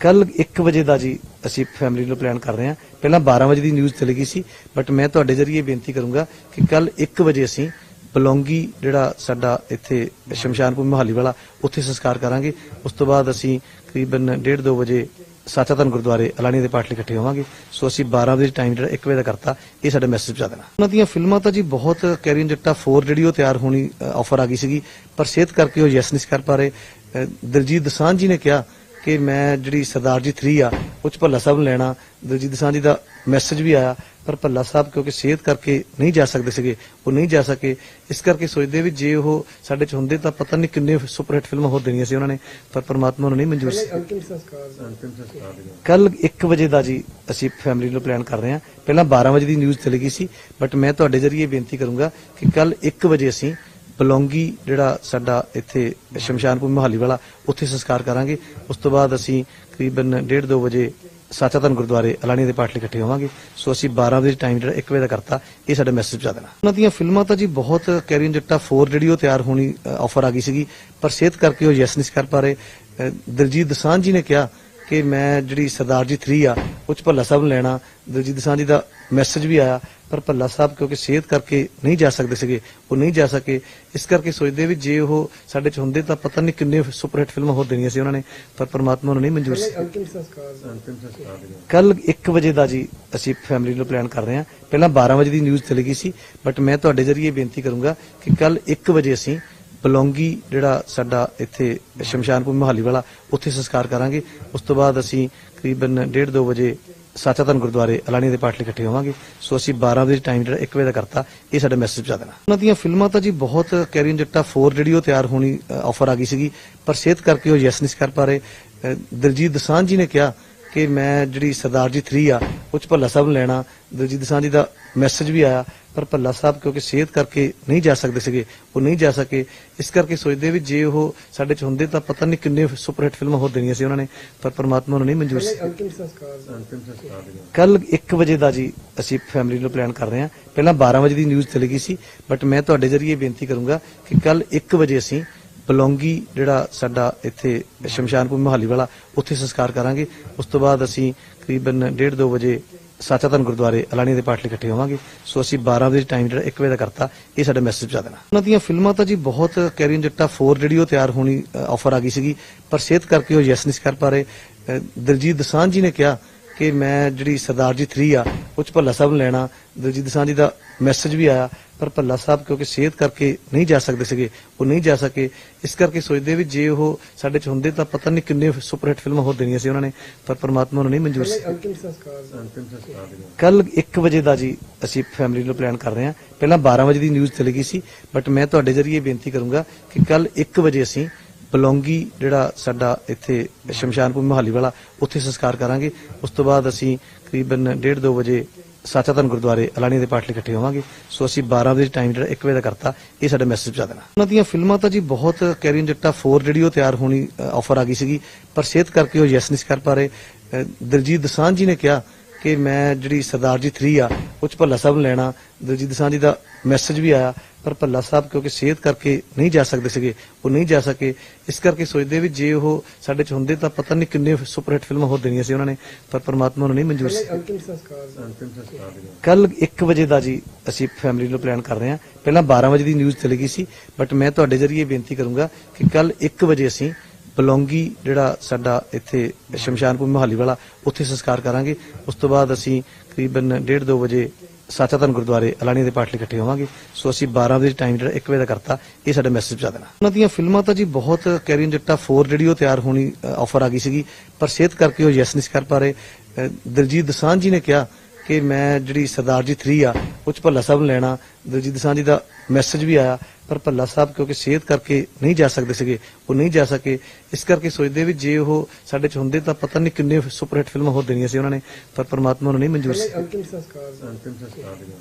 ਕੱਲ 1 ਵਜੇ ਦਾ ਜੀ ਅਸੀਂ ਫੈਮਿਲੀ ਨੂੰ ਪਲਾਨ ਕਰ ਰਹੇ ਹਾਂ। ਪਹਿਲਾਂ 12 ਵਜੇ ਦੀ ਨਿਊਜ਼ ਚਲੀ ਗਈ ਸੀ ਬਟ ਮੈਂ ਤੁਹਾਡੇ ਜਰੀਏ ਬੇਨਤੀ ਕਰੂੰਗਾ ਕਿ ਕੱਲ 1 ਵਜੇ ਅਸੀਂ ਬਲੌਂਗੀ ਜਿਹੜਾ ਸਾਡਾ ਇੱਥੇ ਸ਼ਮਸ਼ਾਨਪੁਰ ਮੋਹਾਲੀ ਵਾਲਾ ਉੱਥੇ ਸੰਸਕਾਰ ਕਰਾਂਗੇ। ਉਸ ਤੋਂ ਬਾਅਦ ਅਸੀਂ ਕਰੀਬਨ 1:30 2 ਵਜੇ ਸਾਚਾ ਧੰਨ ਗੁਰਦੁਆਰੇ ਅਲਾਣੀ ਦੇ ਪਾਠ ਲਈ ਇਕੱਠੇ ਹੋਵਾਂਗੇ। ਸੋ ਅਸੀਂ 12 ਵਜੇ ਟਾਈਮ ਜਿਹੜਾ 1 ਵਜੇ ਦਾ ਕਰਤਾ ਇਹ ਸਾਡਾ ਮੈਸੇਜ ਪਹੁੰਚਾ ਦੇਣਾ। ਉਹਨਾਂ ਦੀਆਂ ਫਿਲਮਾਂ ਤਾਂ ਜੀ ਬਹੁਤ ਕੈਰੀਨ ਜੱਟਾ 4 ਜਿਹੜੀ ਉਹ ਤਿਆਰ ਹੋਣੀ ਆਫਰ ਆ ਗਈ ਸੀਗੀ ਪਰ ਸਿਹਤ ਕਰਕੇ ਉਹ ਯੈਸ ਨਹੀਂ ਕਰ ਪਾ ਰਹੇ। ਅ, ਦਲਜੀਤ ਦਸਾਂਝ ਜੀ ਨੇ ਕਿਹਾ ਕਿ ਮੈਂ ਜਿਹੜੀ ਸਰਦਾਰ ਜੀ 3 ਆ ਉਹ 'ਚ ਭੱਲਾ ਸਾਹਿਬ ਨੂੰ ਲੈਣਾ। ਦਲਜੀਤ ਦਸਾਂਝ ਜੀ ਦਾ ਮੈਸੇਜ ਵੀ ਆਇਆ ਪਰ ਭੱਲਾ ਸਾਹਿਬ ਕਿਉਂਕਿ ਸਿਹਤ ਕਰਕੇ ਨਹੀਂ ਜਾ ਸਕਦੇ ਸੀਗੇ ਉਹ ਨਹੀਂ ਜਾ ਸਕੇ। ਇਸ ਕਰਕੇ ਸੋਚਦੇ ਵੀ ਜੇ ਉਹ ਸਾਡੇ ਚ ਹੁੰਦੇ ਤਾਂ ਪਤਾ ਨਹੀਂ ਕਿੰਨੇ ਸੁਪਰਹਿੱਟ ਫਿਲਮਾਂ ਹੋ ਦੇਣੀਆਂ ਸੀ ਉਹਨਾਂ ਨੇ ਪਰ ਪਰਮਾਤਮਾ ਨੂੰ ਨਹੀਂ ਮਨਜ਼ੂਰ ਸੀ। ਕੱਲ 1 ਵਜੇ ਦਾ ਜੀ ਅਸੀਂ ਫੈਮਿਲੀ ਨੂੰ ਪਲਾਨ ਕਰ ਰਹੇ ਹਾਂ। ਪਹਿਲਾਂ 12 ਵਜੇ ਦੀ ਨਿਊਜ਼ ਚਲੀ ਗਈ ਸੀ ਬਟ ਮੈਂ ਤੁਹਾਡੇ ਜਰੀਏ ਬੇਨਤੀ ਕਰੂੰਗਾ ਕਿ ਕੱਲ 1 ਵਜੇ ਅਸੀਂ ਬਲੌਂਗੀ ਜਿਹੜਾ ਸਾਡਾ ਇੱਥੇ ਸ਼ਮਸ਼ਾਨ ਭੂਮੀ ਮੋਹਾਲੀ ਵਾਲਾ ਉੱਥੇ ਸੰਸਕਾਰ ਕਰਾਂਗੇ। ਉਸ ਤੋਂ ਬਾਅਦ ਅਸੀਂ ਕਰੀਬਨ 1:30 ਵਜੇ ਸਾਚਾ ਸਾਚਾਤਨ ਗੁਰਦੁਆਰੇ ਅਲਾਣੀ ਦੇ ਪਾਠ ਲਈ ਇਕੱਠੇ ਹੋਵਾਂਗੇ। ਸੋ ਅਸੀਂ 12 ਵਜੇ ਟਾਈਮ ਜਿਹੜਾ 1 ਵਜੇ ਦਾ ਕਰਤਾ ਇਹ ਸਾਡਾ ਮੈਸੇਜ ਪਹੁੰਚਾ ਦੇਣਾ। ਉਹਨਾਂ ਦੀਆਂ ਫਿਲਮਾਂ ਤਾਂ ਜੀ ਬਹੁਤ ਕੈਰੀਨ ਜੱਟਾ 4 ਜਿਹੜੀ ਉਹ ਤਿਆਰ ਹੋਣੀ ਆਫਰ ਆ ਗਈ ਸੀਗੀ ਪਰ ਸਿਹਤ ਕਰਕੇ ਉਹ ਯੈਸ ਨਹੀਂ ਕਰ ਪਾ ਰਹੇ। ਅ, ਦਿਲਜੀਤ ਦਸਾਂਝ ਜੀ ਨੇ ਕਿਹਾ ਕਿ ਮੈਂ ਜਿਹੜੀ ਸਰਦਾਰ ਜੀ 3 ਆ ਉਹ 'ਚ ਭੱਲਾ ਸਾਹਿਬ ਨੂੰ ਲੈਣਾ। ਦਿਲਜੀਤ ਦਸਾਂਝ ਜੀ ਦਾ ਮੈਸੇਜ ਵੀ ਆਇਆ। ਪਰ ਭੱਲਾ ਸਾਹਿਬ ਕਿਉਂਕਿ ਸਿਹਤ ਕਰਕੇ ਨਹੀਂ ਜਾ ਸਕਦੇ ਸੀਗੇ ਉਹ ਨਹੀਂ ਜਾ ਸਕੇ। ਇਸ ਕਰਕੇ ਸੋਚਦੇ ਵੀ ਜੇ ਉਹ ਸਾਡੇ ਚ ਹੁੰਦੇ ਤਾਂ ਪਤਾ ਨਹੀਂ ਕਿੰਨੇ ਸੁਪਰ ਹਿੱਟ ਫਿਲਮਾਂ ਹੋ ਦੇਣੀਆਂ ਸੀ ਉਹਨਾਂ ਨੇ ਪਰ ਪਰਮਾਤਮਾ ਨੂੰ ਨਹੀਂ ਮਨਜ਼ੂਰ ਸੀ। ਅੰਤਿਮ ਸੰਸਕਾਰ ਅੰਤਿਮ ਸੰਸਕਾਰ ਦੇ ਕੱਲ 1 ਵਜੇ ਦਾ ਜੀ ਅਸੀਂ ਫੈਮਿਲੀ ਨੂੰ ਪਲਾਨ ਕਰ ਰਹੇ ਹਾਂ। ਪਹਿਲਾਂ 12 ਵਜੇ ਦੀ ਨਿਊਜ਼ ਚਲੀ ਗਈ ਸੀ ਬਟ ਮੈਂ ਤੁਹਾਡੇ ਜਰੀਏ ਬੇਨਤੀ ਕਰੂੰਗਾ ਕਿ ਕੱਲ 1 ਵਜੇ ਅਸੀਂ ਬਲੌਂਗੀ ਜਿਹੜਾ ਸਾਡਾ ਇੱਥੇ ਸ਼ਮਸ਼ਾਨ ਭੂਮੀ ਮੋਹਾਲੀ ਵਾਲਾ ਉੱਥੇ ਸੰਸਕਾਰ ਕਰਾਂਗੇ। ਉਸ ਤੋਂ ਬਾਅਦ ਅਸੀਂ ਕਰੀਬਨ 1:30 2 ਵਜੇ ਸਾਚਾਤਨ ਗੁਰਦੁਆਰੇ ਅਲਾਣੀ ਦੇ ਪਾਠ ਲਈ ਇਕੱਠੇ ਹੋਵਾਂਗੇ। ਸੋ ਅਸੀਂ 12 ਵਜੇ ਟਾਈਮ ਜਿਹੜਾ 1 ਵਜੇ ਦਾ ਕਰਤਾ ਇਹ ਸਾਡਾ ਮੈਸੇਜ ਪਹੁੰਚਾ ਦੇਣਾ। ਉਹਨਾਂ ਦੀਆਂ ਫਿਲਮਾਂ ਤਾਂ ਜੀ ਬਹੁਤ ਕੈਰੀਨ ਜੱਟਾ 4 ਜਿਹੜੀ ਉਹ ਤਿਆਰ ਹੋਣੀ ਆਫਰ ਆ ਗਈ ਸੀਗੀ ਪਰ ਸਿਹਤ ਕਰਕੇ ਉਹ ਯੈਸ ਨਹੀਂ ਕਰ ਪਾ ਰਹੇ। ਅ, ਦਿਲਜੀਤ ਦਸਾਂਝ ਜੀ ਨੇ ਕਿਹਾ ਕਿ ਮੈਂ ਜਿਹੜੀ ਸਰਦਾਰ ਜੀ 3 ਆ ਉਹ 'ਚ ਭੱਲਾ ਸਾਹਿਬ ਨੂੰ ਲੈਣਾ। ਦਿਲਜੀਤ ਦਸਾਂਝ ਜੀ ਦਾ ਮੈਸੇਜ ਵੀ ਆਇਆ। ਪਰ ਭੱਲਾ ਸਾਹਿਬ ਕਿਉਂਕਿ ਸਿਹਤ ਕਰਕੇ ਨਹੀਂ ਜਾ ਸਕਦੇ ਸੀਗੇ ਉਹ ਨਹੀਂ ਜਾ ਸਕੇ। ਇਸ ਕਰਕੇ ਸੋਚਦੇ ਵੀ ਜੇ ਉਹ ਸਾਡੇ ਚ ਹੁੰਦੇ ਤਾਂ ਪਤਾ ਨਹੀਂ ਕਿੰਨੇ ਸੁਪਰ ਹਿੱਟ ਫਿਲਮਾਂ ਹੋ ਦੇਣੀਆਂ ਸੀ ਉਹਨਾਂ ਨੇ ਪਰ ਪਰਮਾਤਮਾ ਨੂੰ ਨਹੀਂ ਮਨਜ਼ੂਰ ਸੀ। ਕੱਲ 1 ਵਜੇ ਦਾ ਜੀ ਅਸੀਂ ਫੈਮਿਲੀ ਨੂੰ ਪਲਾਨ ਕਰ ਰਹੇ ਹਾਂ। ਪਹਿਲਾਂ 12 ਵਜੇ ਦੀ ਨਿਊਜ਼ ਚਲੀ ਗਈ ਸੀ ਬਟ ਮੈਂ ਤੁਹਾਡੇ ਜਰੀਏ ਬੇਨਤੀ ਕਰੂੰਗਾ ਕਿ ਕੱਲ 1 ਵਜੇ ਅਸੀਂ ਬਲੌਂਗੀ ਜਿਹੜਾ ਸਾਡਾ ਇੱਥੇ ਸ਼ਮਸ਼ਾਨ ਭੂਮੀ ਮੋਹਾਲੀ ਵਾਲਾ ਉੱਥੇ ਸੰਸਕਾਰ ਕਰਾਂਗੇ। ਉਸ ਤੋਂ ਬਾਅਦ ਅਸੀਂ ਕਰੀਬਨ 1:30 2 ਵਜੇ ਸਾਚਾ ਸਾਚਾਤਨ ਗੁਰਦੁਆਰੇ ਅਲਾਣੀ ਦੇ ਪਾਠ ਲਈ ਇਕੱਠੇ ਹੋਵਾਂਗੇ। ਸੋ ਅਸੀਂ 12 ਵਜੇ ਟਾਈਮ ਜਿਹੜਾ 1 ਵਜੇ ਦਾ ਕਰਤਾ ਇਹ ਸਾਡਾ ਮੈਸੇਜ ਪਹੁੰਚਾ ਦੇਣਾ। ਉਹਨਾਂ ਦੀਆਂ ਫਿਲਮਾਂ ਤਾਂ ਜੀ ਬਹੁਤ ਕੈਰੀਨ ਜੱਟਾ 4 ਜਿਹੜੀ ਉਹ ਤਿਆਰ ਹੋਣੀ ਆਫਰ ਆ ਗਈ ਸੀਗੀ ਪਰ ਸਿਹਤ ਕਰਕੇ ਉਹ ਯੈਸ ਨਹੀਂ ਕਰ ਪਾ ਰਹੇ। ਅ, ਦਿਲਜੀਤ ਦਸਾਂਝ ਜੀ ਨੇ ਕਿਹਾ ਕਿ ਮੈਂ ਜਿਹੜੀ ਸਰਦਾਰ ਜੀ 3 ਆ ਉਹ 'ਚ ਭੱਲਾ ਸਾਹਿਬ ਨੂੰ ਲੈਣਾ। ਦਿਲਜੀਤ ਦਸਾਂਝ ਜੀ ਦਾ ਮੈਸੇਜ ਵੀ ਆਇਆ ਪਰ ਭੱਲਾ ਸਾਹਿਬ ਕਿਉਂਕਿ ਸਿਹਤ ਕਰਕੇ ਨਹੀਂ ਜਾ ਸਕਦੇ ਸੀਗੇ ਉਹ ਨਹੀਂ ਜਾ ਸਕੇ। ਇਸ ਕਰਕੇ ਸੋਚਦੇ ਵੀ ਜੇ ਉਹ ਸਾਡੇ ਚ ਹੁੰਦੇ ਤਾਂ ਪਤਾ ਨਹੀਂ ਕਿੰਨੇ ਸੁਪਰ ਹਿੱਟ ਫਿਲਮਾਂ ਹੋ ਦੇਣੀਆਂ ਸੀ ਉਹਨਾਂ ਨੇ ਪਰ ਪਰਮਾਤਮਾ ਨੂੰ ਨਹੀਂ ਮਨਜ਼ੂਰ ਸੀ। ਅੰਤਿਮ ਸੰਸਕਾਰ ਅੰਤਿਮ ਸੰਸਕਾਰ ਦੇ ਕੱਲ 1 ਵਜੇ ਦਾ ਜੀ ਅਸੀਂ ਫੈਮਿਲੀ ਨੂੰ ਪਲਾਨ ਕਰ ਰਹੇ ਹਾਂ। ਪਹਿਲਾਂ 12 ਵਜੇ ਦੀ ਨਿਊਜ਼ ਚਲੀ ਗਈ ਸੀ ਬਟ ਮੈਂ ਤੁਹਾਡੇ ਜਰੀਏ ਬੇਨਤੀ ਕਰੂੰਗਾ ਕਿ ਕੱਲ 1 ਵਜੇ ਅਸੀਂ ਬਲੌਂਗੀ ਜਿਹੜਾ ਸਾਡਾ ਇੱਥੇ ਸ਼ਮਸ਼ਾਨ ਭੂਮੀ ਮੋਹਾਲੀ ਵਾਲਾ ਉੱਥੇ ਸੰਸਕਾਰ ਕਰਾਂਗੇ। ਉਸ ਤੋਂ ਬਾਅਦ ਅਸੀਂ ਕਰੀਬਨ 1:30 2 ਵਜੇ ਸਾਚਾਤਨ ਗੁਰਦੁਆਰੇ ਅਲਾਣੀ ਦੇ ਪਾਠ ਲਈ ਇਕੱਠੇ ਹੋਵਾਂਗੇ। ਸੋ ਅਸੀਂ 12 ਵਜੇ ਟਾਈਮ ਜਿਹੜਾ 1 ਵਜੇ ਦਾ ਕਰਤਾ ਇਹ ਸਾਡਾ ਮੈਸੇਜ ਪਹੁੰਚਾ ਦੇਣਾ। ਉਹਨਾਂ ਦੀਆਂ ਫਿਲਮਾਂ ਤਾਂ ਜੀ ਬਹੁਤ ਕੈਰੀਨ ਜੱਟਾ 4 ਜਿਹੜੀ ਉਹ ਤਿਆਰ ਹੋਣੀ ਆਫਰ ਆ ਗਈ ਸੀਗੀ ਪਰ ਸਿਹਤ ਕਰਕੇ ਉਹ ਯੈਸ ਨਹੀਂ ਕਰ ਪਾ ਰਹੇ। ਅ, ਦਿਲਜੀਤ ਦਸਾਂਝ ਜੀ ਨੇ ਕਿਹਾ ਕਿ ਮੈਂ ਜਿਹੜੀ ਸਰਦਾਰ ਜੀ 3 ਆ ਉਹ 'ਚ ਭੱਲਾ ਸਾਹਿਬ ਨੂੰ ਲੈਣਾ। ਦਿਲਜੀਤ ਦਸਾਂਝ ਜੀ ਦਾ ਮੈਸੇਜ ਵੀ ਆਇਆ। ਪਰ ਭੱਲਾ ਸਾਹਿਬ ਕਿਉਂਕਿ ਸਿਹਤ ਕਰਕੇ ਨਹੀਂ ਜਾ ਸਕਦੇ ਸੀਗੇ ਉਹ ਨਹੀਂ ਜਾ ਸਕੇ। ਇਸ ਕਰਕੇ ਸੋਚਦੇ ਵੀ ਜੇ ਉਹ ਸਾਡੇ ਚ ਹੁੰਦੇ ਤਾਂ ਪਤਾ ਨਹੀਂ ਕਿੰਨੇ ਸੁਪਰ ਹਿੱਟ ਫਿਲਮਾਂ ਹੋ ਦੇਣੀਆਂ ਸੀ ਉਹਨਾਂ ਨੇ ਪਰ ਪਰਮਾਤਮਾ ਨੂੰ ਨਹੀਂ ਮਨਜ਼ੂਰ ਸੀ। ਅੰਤਿਮ ਸੰਸਕਾਰ ਅੰਤਿਮ ਸੰਸਕਾਰ ਦੇ ਕੱਲ 1 ਵਜੇ ਦਾ ਜੀ ਅਸੀਂ ਫੈਮਿਲੀ ਨੂੰ ਪਲਾਨ ਕਰ ਰਹੇ ਹਾਂ। ਪਹਿਲਾਂ 12 ਵਜੇ ਦੀ ਨਿਊਜ਼ ਚਲੀ ਗਈ ਸੀ ਬਟ ਮੈਂ ਤੁਹਾਡੇ ਜਰੀਏ ਬੇਨਤੀ ਕਰੂੰਗਾ ਕਿ ਕੱਲ 1 ਵਜੇ ਅਸੀਂ ਬਲੌਂਗੀ ਜਿਹੜਾ ਸਾਡਾ ਇੱਥੇ ਸ਼ਮਸ਼ਾਨ ਭੂਮੀ ਮੋਹਾਲੀ ਵਾਲਾ ਉੱਥੇ ਸੰਸਕਾਰ ਕਰਾਂਗੇ। ਉਸ ਤੋਂ ਬਾਅਦ ਅਸੀਂ ਕਰੀਬਨ 1:30 2 ਵਜੇ ਸਾਚਾਤਨ ਗੁਰਦੁਆਰੇ ਅਲਾਣੀ ਦੇ ਪਾਠ ਲਈ ਇਕੱਠੇ ਹੋਵਾਂਗੇ। ਸੋ ਅਸੀਂ 12 ਵਜੇ ਟਾਈਮ ਜਿਹੜਾ 1 ਵਜੇ ਦਾ ਕਰਤਾ ਇਹ ਸਾਡਾ ਮੈਸੇਜ ਪਹੁੰਚਾ ਦੇਣਾ। ਉਹਨਾਂ ਦੀਆਂ ਫਿਲਮਾਂ ਤਾਂ ਜੀ ਬਹੁਤ ਕੈਰੀਨ ਜੱਟਾ 4 ਜਿਹੜੀ ਉਹ ਤਿਆਰ ਹੋਣੀ ਆਫਰ ਆ ਗਈ ਸੀਗੀ ਪਰ ਸਿਹਤ ਕਰਕੇ ਉਹ ਯੈਸ ਨਹੀਂ ਕਰ ਪਾ ਰਹੇ। ਅ, ਦਿਲਜੀਤ ਦਸਾਂਝ ਜੀ ਨੇ ਕਿਹਾ ਕਿ ਮੈਂ ਜਿਹੜੀ ਸਰਦਾਰ ਜੀ 3 ਆ ਉਹ 'ਚ ਭੱਲਾ ਸਾਹਿਬ ਨੂੰ ਲੈਣਾ। ਦਿਲਜੀਤ ਦਸਾਂਝ ਜੀ ਦਾ ਮੈਸੇਜ ਵੀ ਆਇਆ। ਪਰ ਭੱਲਾ ਸਾਹਿਬ ਕਿਉਂਕਿ ਸਿਹਤ ਕਰਕੇ ਨਹੀਂ ਜਾ ਸਕਦੇ ਸੀਗੇ ਉਹ ਨਹੀਂ ਜਾ ਸਕੇ। ਇਸ ਕਰਕੇ ਸੋਚਦੇ ਵੀ ਜੇ ਉਹ ਸਾਡੇ ਚ ਹੁੰਦੇ ਤਾਂ ਪਤਾ ਨਹੀਂ ਕਿੰਨੇ ਸੁਪਰ ਹਿੱਟ ਫਿਲਮਾਂ ਹੋ ਦੇਣੀਆਂ ਸੀ ਉਹਨਾਂ ਨੇ ਪਰ ਪਰਮਾਤਮਾ ਨੂੰ ਨਹੀਂ ਮਨਜ਼ੂਰ ਸੀ।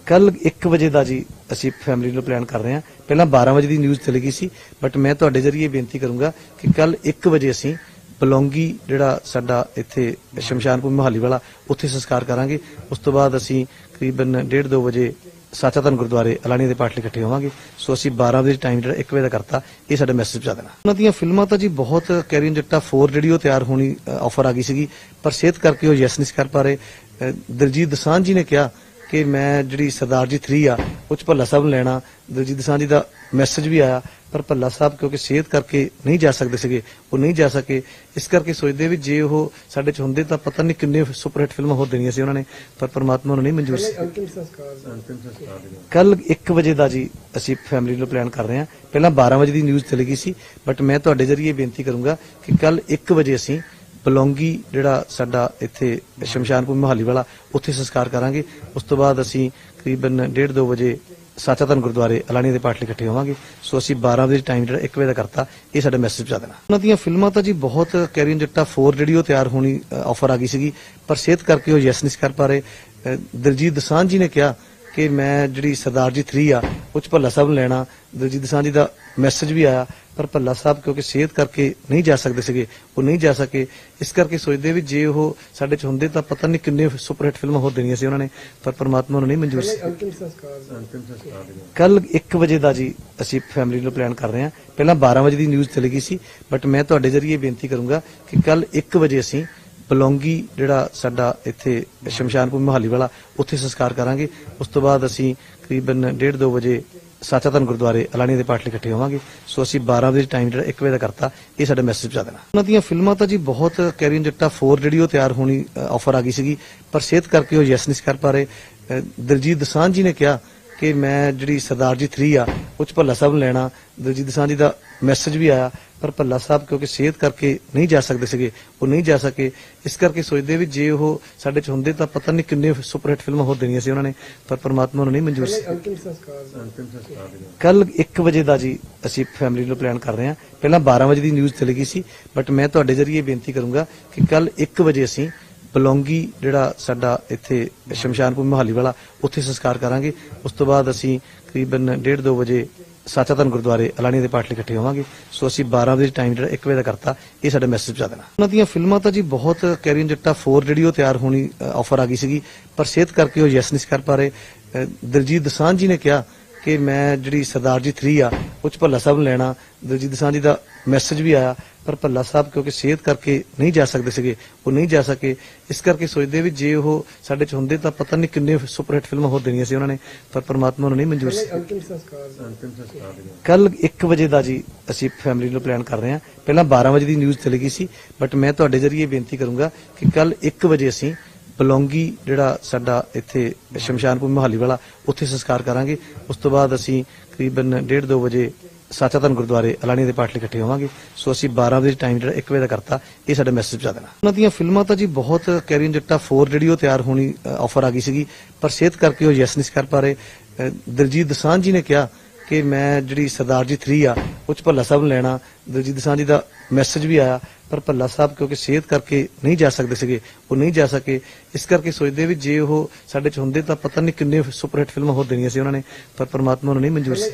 ਕੱਲ 1 ਵਜੇ ਦਾ ਜੀ ਅਸੀਂ ਫੈਮਿਲੀ ਨੂੰ ਪਲਾਨ ਕਰ ਰਹੇ ਹਾਂ। ਪਹਿਲਾਂ 12 ਵਜੇ ਦੀ ਨਿਊਜ਼ ਚਲੀ ਗਈ ਸੀ ਬਟ ਮੈਂ ਤੁਹਾਡੇ ਜਰੀਏ ਬੇਨਤੀ ਕਰੂੰਗਾ ਕਿ ਕੱਲ 1 ਵਜੇ ਅਸੀਂ ਬਲੌਂਗੀ ਜਿਹੜਾ ਸਾਡਾ ਇੱਥੇ ਸ਼ਮਸ਼ਾਨ ਭੂਮੀ ਮੋਹਾਲੀ ਵਾਲਾ ਉੱਥੇ ਸੰਸਕਾਰ ਕਰਾਂਗੇ। ਉਸ ਤੋਂ ਬਾਅਦ ਅਸੀਂ ਕਰੀਬਨ 1:30 2 ਵਜੇ ਸਾਚਾਤਨ ਗੁਰਦੁਆਰੇ ਅਲਾਣੀ ਦੇ ਪਾਠ ਲਈ ਇਕੱਠੇ ਹੋਵਾਂਗੇ। ਸੋ ਅਸੀਂ 12 ਵਜੇ ਟਾਈਮ ਜਿਹੜਾ 1 ਵਜੇ ਦਾ ਕਰਤਾ ਇਹ ਸਾਡਾ ਮੈਸੇਜ ਪਹੁੰਚਾ ਦੇਣਾ। ਉਹਨਾਂ ਦੀਆਂ ਫਿਲਮਾਂ ਤਾਂ ਜੀ ਬਹੁਤ ਕੈਰੀਨ ਜੱਟਾ 4 ਜਿਹੜੀ ਉਹ ਤਿਆਰ ਹੋਣੀ ਆਫਰ ਆ ਗਈ ਸੀਗੀ ਪਰ ਸਿਹਤ ਕਰਕੇ ਉਹ ਯੈਸ ਨਹੀਂ ਕਰ ਪਾ ਰਹੇ। ਅ, ਦਿਲਜੀਤ ਦਸਾਂਝ ਜੀ ਨੇ ਕਿਹਾ ਕਿ ਮੈਂ ਜਿਹੜੀ ਸਰਦਾਰ ਜੀ 3 ਆ ਉਹ 'ਚ ਭੱਲਾ ਸਾਹਿਬ ਨੂੰ ਲੈਣਾ। ਦਿਲਜੀਤ ਦਸਾਂਝ ਜੀ ਦਾ ਮੈਸੇਜ ਵੀ ਆਇਆ ਪਰ ਭੱਲਾ ਸਾਹਿਬ ਕਿਉਂਕਿ ਸਿਹਤ ਕਰਕੇ ਨਹੀਂ ਜਾ ਸਕਦੇ ਸੀਗੇ ਉਹ ਨਹੀਂ ਜਾ ਸਕੇ। ਇਸ ਕਰਕੇ ਸੋਚਦੇ ਵੀ ਜੇ ਉਹ ਸਾਡੇ ਚ ਹੁੰਦੇ ਤਾਂ ਪਤਾ ਨਹੀਂ ਕਿੰਨੇ ਸੁਪਰ ਹਿੱਟ ਫਿਲਮਾਂ ਹੋ ਦੇਣੀਆਂ ਸੀ ਉਹਨਾਂ ਨੇ ਪਰ ਪਰਮਾਤਮਾ ਨੂੰ ਨਹੀਂ ਮਨਜ਼ੂਰ ਸੀ। ਅੰਤਿਮ ਸੰਸਕਾਰ ਕੱਲ 1 ਵਜੇ ਦਾ ਜੀ ਅਸੀਂ ਫੈਮਿਲੀ ਨੂੰ ਪਲਾਨ ਕਰ ਰਹੇ ਹਾਂ। ਪਹਿਲਾਂ 12 ਵਜੇ ਦੀ ਨਿਊਜ਼ ਚਲੀ ਗਈ ਸੀ ਬਟ ਮੈਂ ਤੁਹਾਡੇ ਜਰੀਏ ਬੇਨਤੀ ਕਰੂੰਗਾ ਕਿ ਕੱਲ 1 ਵਜੇ ਅਸੀਂ ਬਲੌਂਗੀ ਜਿਹੜਾ ਸਾਡਾ ਇੱਥੇ ਸ਼ਮਸ਼ਾਨ ਭੂਮੀ ਮੋਹਾਲੀ ਵਾਲਾ ਉੱਥੇ ਸੰਸਕਾਰ ਕਰਾਂਗੇ। ਉਸ ਤੋਂ ਬਾਅਦ ਅਸੀਂ ਕਰੀਬਨ 1:30 2 ਵਜੇ ਸਾਚਾਤਨ ਗੁਰਦੁਆਰੇ ਅਲਾਣੀ ਦੇ ਪਾਠ ਲਈ ਇਕੱਠੇ ਹੋਵਾਂਗੇ। ਸੋ ਅਸੀਂ 12 ਵਜੇ ਟਾਈਮ ਜਿਹੜਾ 1 ਵਜੇ ਦਾ ਕਰਤਾ ਇਹ ਸਾਡਾ ਮੈਸੇਜ ਪਹੁੰਚਾ ਦੇਣਾ। ਉਹਨਾਂ ਦੀਆਂ ਫਿਲਮਾਂ ਤਾਂ ਜੀ ਬਹੁਤ ਕੈਰੀਅਨ ਜੱਟਾ 4 ਜਿਹੜੀ ਉਹ ਤਿਆਰ ਹੋਣੀ ਆਫਰ ਆ ਗਈ ਸੀਗੀ ਪਰ ਸਿਹਤ ਕਰਕੇ ਉਹ ਯੈਸ ਨਹੀਂ ਕਰ ਪਾ ਰਹੇ। ਅ, ਦਿਲਜੀਤ ਦਸਾਂਝ ਜੀ ਨੇ ਕਿਹਾ ਕਿ ਮੈਂ ਜਿਹੜੀ ਸਰਦਾਰ ਜੀ 3 ਆ ਉਹ 'ਚ ਭੱਲਾ ਸਾਹਿਬ ਨੂੰ ਲੈਣਾ। ਦਲਜੀਤ ਦਸਾਂਝ ਜੀ ਦਾ ਮੈਸੇਜ ਵੀ ਆਇਆ। ਪਰ ਭੱਲਾ ਸਾਹਿਬ ਕਿਉਂਕਿ ਸਿਹਤ ਕਰਕੇ ਨਹੀਂ ਜਾ ਸਕਦੇ ਸੀਗੇ ਉਹ ਨਹੀਂ ਜਾ ਸਕੇ। ਇਸ ਕਰਕੇ ਸੋਚਦੇ ਵੀ ਜੇ ਉਹ ਸਾਡੇ ਚ ਹੁੰਦੇ ਤਾਂ ਪਤਾ ਨਹੀਂ ਕਿੰਨੇ ਸੁਪਰਹਿੱਟ ਫਿਲਮਾਂ ਹੋ ਦੇਣੀਆਂ ਸੀ ਉਹਨਾਂ ਨੇ ਪਰ ਪਰਮਾਤਮਾ ਨੂੰ ਨਹੀਂ ਮਨਜ਼ੂਰ ਸੀ। ਅੰਤਿਮ ਸੰਸਕਾਰ ਅੰਤਿਮ ਸੰਸਕਾਰ ਦੇ ਕੱਲ 1 ਵਜੇ ਦਾ ਜੀ ਅਸੀਂ ਫੈਮਿਲੀ ਨੂੰ ਪਲਾਨ ਕਰ ਰਹੇ ਹਾਂ। ਪਹਿਲਾਂ 12 ਵਜੇ ਦੀ ਨਿਊਜ਼ ਚਲੀ ਗਈ ਸੀ ਬਟ ਮੈਂ ਤੁਹਾਡੇ ਜਰੀਏ ਬੇਨਤੀ ਕਰੂੰਗਾ ਕਿ ਕੱਲ 1 ਵਜੇ ਅਸੀਂ ਬਲੌਂਗੀ ਜਿਹੜਾ ਸਾਡਾ ਇੱਥੇ ਸ਼ਮਸ਼ਾਨਪੁਰ ਮੋਹਾਲੀ ਵਾਲਾ ਉੱਥੇ ਸੰਸਕਾਰ ਕਰਾਂਗੇ। ਉਸ ਤੋਂ ਬਾਅਦ ਅਸੀਂ ਕਰੀਬਨ 1:30 2 ਵਜੇ ਸਾਚਾ ਧਨ ਗੁਰਦੁਆਰੇ ਅਲਾਣੀ ਦੇ ਪਾਠ ਲਈ ਇਕੱਠੇ ਹੋਵਾਂਗੇ। ਸੋ ਅਸੀਂ 12 ਵਜੇ ਟਾਈਮ ਜਿਹੜਾ 1 ਵਜੇ ਦਾ ਕਰਤਾ ਇਹ ਸਾਡਾ ਮੈਸੇਜ ਪਹੁੰਚਾ ਦੇਣਾ। ਉਹਨਾਂ ਦੀਆਂ ਫਿਲਮਾਂ ਤਾਂ ਜੀ ਬਹੁਤ ਕੈਰੀਅਨ ਜੱਟਾ 4 ਜਿਹੜੀ ਉਹ ਤਿਆਰ ਹੋਣੀ ਆਫਰ ਆ ਗਈ ਸੀਗੀ ਪਰ ਸਿਹਤ ਕਰਕੇ ਉਹ ਯੈਸ ਨਹੀਂ ਕਰ ਪਾ ਰਹੇ। ਅ, ਦਲਜੀਤ ਦੋਸਾਂਝ ਜੀ ਨੇ ਕਿਹਾ ਕਿ ਮੈਂ ਜਿਹੜੀ ਸਰਦਾਰ ਜੀ 3 ਆ ਉਹ 'ਚ ਭੱਲਾ ਸਾਹਿਬ ਨੂੰ ਲੈਣਾ। ਦਲਜੀਤ ਦਸਾਂਝ ਜੀ ਦਾ ਮੈਸੇਜ ਵੀ ਆਇਆ। ਪਰ ਭੱਲਾ ਸਾਹਿਬ ਕਿਉਂਕਿ ਸਿਹਤ ਕਰਕੇ ਨਹੀਂ ਜਾ ਸਕਦੇ ਸੀਗੇ ਉਹ ਨਹੀਂ ਜਾ ਸਕੇ ਇਸ ਕਰਕੇ ਸੋਚਦੇ ਵੀ ਜੇ ਉਹ ਸਾਡੇ ਚ ਹੁੰਦੇ ਤਾਂ ਪਤਾ ਨਹੀਂ ਕਿੰਨੇ ਸੁਪਰਹਿੱਟ ਫਿਲਮਾਂ ਹੋ ਦੇਣੀਆਂ ਸੀ ਉਹਨਾਂ ਨੇ ਪਰ ਪਰਮਾਤਮਾ ਨੂੰ ਨਹੀਂ ਮਨਜ਼ੂਰ ਸੀ। ਅੰਤਿਮ ਸੰਸਕਾਰ ਅੰਤਿਮ ਸੰਸਕਾਰ ਦੇ ਕੱਲ 1 ਵਜੇ ਦਾ ਜੀ ਅਸੀਂ ਫੈਮਿਲੀ ਨੂੰ ਪਲਾਨ ਕਰ ਰਹੇ ਹਾਂ। ਪਹਿਲਾਂ 12 ਵਜੇ ਦੀ ਨਿਊਜ਼ ਚਲੀ ਗਈ ਸੀ ਬਟ ਮੈਂ ਤੁਹਾਡੇ ਜਰੀਏ ਬੇਨਤੀ ਕਰੂੰਗਾ ਕਿ ਕੱਲ 1 ਵਜੇ ਅਸੀਂ ਬਲੌਂਗੀ ਜਿਹੜਾ ਸਾਡਾ ਇੱਥੇ ਸ਼ਮਸ਼ਾਨਪੁਰ ਮੋਹਾਲੀ ਵਾਲਾ ਉੱਥੇ ਸੰਸਕਾਰ ਕਰਾਂਗੇ। ਉਸ ਤੋਂ ਬਾਅਦ ਅਸੀਂ ਕਰੀਬਨ 1:30 2 ਵਜੇ ਸਾਚਾ ਧਨ ਗੁਰਦੁਆਰੇ ਅਲਾਣੀ ਦੇ ਪਾਠ ਲਈ ਇਕੱਠੇ ਹੋਵਾਂਗੇ। ਸੋ ਅਸੀਂ 12 ਵਜੇ ਟਾਈਮ ਜਿਹੜਾ 1 ਵਜੇ ਦਾ ਕਰਤਾ ਇਹ ਸਾਡਾ ਮੈਸੇਜ ਪਹੁੰਚਾ ਦੇਣਾ। ਉਹਨਾਂ ਦੀਆਂ ਫਿਲਮਾਂ ਤਾਂ ਜੀ ਬਹੁਤ ਕੈਰੀਨ ਜੱਟਾ 4 ਜਿਹੜੀ ਉਹ ਤਿਆਰ ਹੋਣੀ ਆਫਰ ਆ ਗਈ ਸੀਗੀ ਪਰ ਸਿਹਤ ਕਰਕੇ ਉਹ ਯੈਸ ਨਹੀਂ ਸੀ ਕਰ ਪਾ ਰਹੇ। ਅ, ਦਲਜੀਤ ਦੋਸਾਂਝ ਜੀ ਨੇ ਕਿਹਾ ਕਿ ਮੈਂ ਜਿਹੜੀ ਸਰਦਾਰ ਜੀ 3 ਆ ਉਹ 'ਚ ਭੱਲਾ ਸਾਹਿਬ ਨੂੰ ਲੈਣਾ ਦਲਜੀਤ ਦੋਸਾਂਝ ਜੀ ਦਾ ਮੈਸੇਜ ਵੀ ਆਇਆ ਪਰ ਭੱਲਾ ਸਾਹਿਬ ਕਿਉਂਕਿ ਸਿਹਤ ਕਰਕੇ ਨਹੀਂ ਜਾ ਸਕਦੇ ਸੀਗੇ ਉਹ ਨਹੀਂ ਜਾ ਸਕੇ ਇਸ ਕਰਕੇ ਸੋਚਦੇ ਵੀ ਜੇ ਉਹ ਸਾਡੇ ਚ ਹੁੰਦੇ ਤਾਂ ਪਤਾ ਨਹੀਂ ਕਿੰਨੇ ਸੁਪਰਹਿੱਟ ਫਿਲਮਾਂ ਹੋ ਦੇਣੀਆਂ ਸੀ ਉਹਨਾਂ ਨੇ ਪਰ ਪਰਮਾਤਮਾ ਨੂੰ ਨਹੀਂ ਮਨਜ਼ੂਰ ਸੀ। ਅੰਤਿਮ ਸੰਸਕਾਰ ਅੰਤਿਮ ਸੰਸਕਾਰ ਦੇ। ਕੱਲ 1 ਵਜੇ ਦਾ ਜੀ ਅਸੀਂ ਫੈਮਿਲੀ ਨੂੰ ਪਲਾਨ ਕਰ ਰਹੇ ਹਾਂ। ਪਹਿਲਾਂ 12 ਵਜੇ ਦੀ ਨਿਊਜ਼ ਚਲੀ ਗਈ ਸੀ ਬਟ ਮੈਂ ਤੁਹਾਡੇ ਜਰੀਏ ਬੇਨਤੀ ਕਰੂੰਗਾ ਕਿ ਕੱਲ 1 ਵਜੇ ਅਸੀਂ ਬਲੌਂਗੀ ਜਿਹੜਾ ਸਾਡਾ ਇੱਥੇ ਸ਼ਮਸ਼ਾਨਪੁਰ ਮੋਹਾਲੀ ਵਾਲਾ ਉੱਥੇ ਸੰਸਕਾਰ ਕਰਾਂਗੇ। ਉਸ ਤੋਂ ਬਾਅਦ ਅਸੀਂ ਕਰੀਬਨ 1:30 2 ਵਜੇ ਸਾਚਾ ਧਨ ਗੁਰਦੁਆਰੇ ਅਲਾਣੀ ਦੇ ਪਾਠ ਲਈ ਇਕੱਠੇ ਹੋਵਾਂਗੇ। ਸੋ ਅਸੀਂ 12 ਵਜੇ ਟਾਈਮ ਜਿਹੜਾ 1 ਵਜੇ ਦਾ ਕਰਤਾ ਇਹ ਸਾਡਾ ਮੈਸੇਜ ਪਹੁੰਚਾ ਦੇਣਾ। ਉਹਨਾਂ ਦੀਆਂ ਫਿਲਮਾਂ ਤਾਂ ਜੀ ਬਹੁਤ ਕੈਰੀਨ ਜੱਟਾ 4 ਜਿਹੜੀ ਉਹ ਤਿਆਰ ਹੋਣੀ ਆਫਰ ਆ ਗਈ ਸੀਗੀ ਪਰ ਸਿਹਤ ਕਰਕੇ ਉਹ ਯੈਸ ਨਹੀਂ ਕਰ ਪਾ ਰਹੇ। ਅ, ਦਲਜੀਤ ਦੋਸਾਂਝ ਜੀ ਨੇ ਕਿਹਾ ਕਿ ਮੈਂ ਜਿਹੜੀ ਸਰਦਾਰ ਜੀ 3 ਆ ਉਹ 'ਚ ਭੱਲਾ ਸਾਹਿਬ ਨੂੰ ਲੈਣਾ। ਦਲਜੀਤ ਦਸਾਂਝ ਜੀ ਦਾ ਮੈਸੇਜ ਵੀ ਆਇਆ। ਪਰ ਭੱਲਾ ਸਾਹਿਬ ਕਿਉਂਕਿ ਸਿਹਤ ਕਰਕੇ ਨਹੀਂ ਜਾ ਸਕਦੇ ਸੀਗੇ ਉਹ ਨਹੀਂ ਜਾ ਸਕੇ। ਇਸ ਕਰਕੇ ਸੋਚਦੇ ਵੀ ਜੇ ਉਹ ਸਾਡੇ ਚ ਹੁੰਦੇ ਤਾਂ ਪਤਾ ਨਹੀਂ ਕਿੰਨੇ ਸੁਪਰਹਿੱਟ ਫਿਲਮਾਂ ਹੋ ਦੇਣੀਆਂ ਸੀ ਉਹਨਾਂ ਨੇ ਪਰ ਪਰਮਾਤਮਾ ਨੂੰ ਨਹੀਂ ਮਨਜ਼ੂਰ ਸੀ।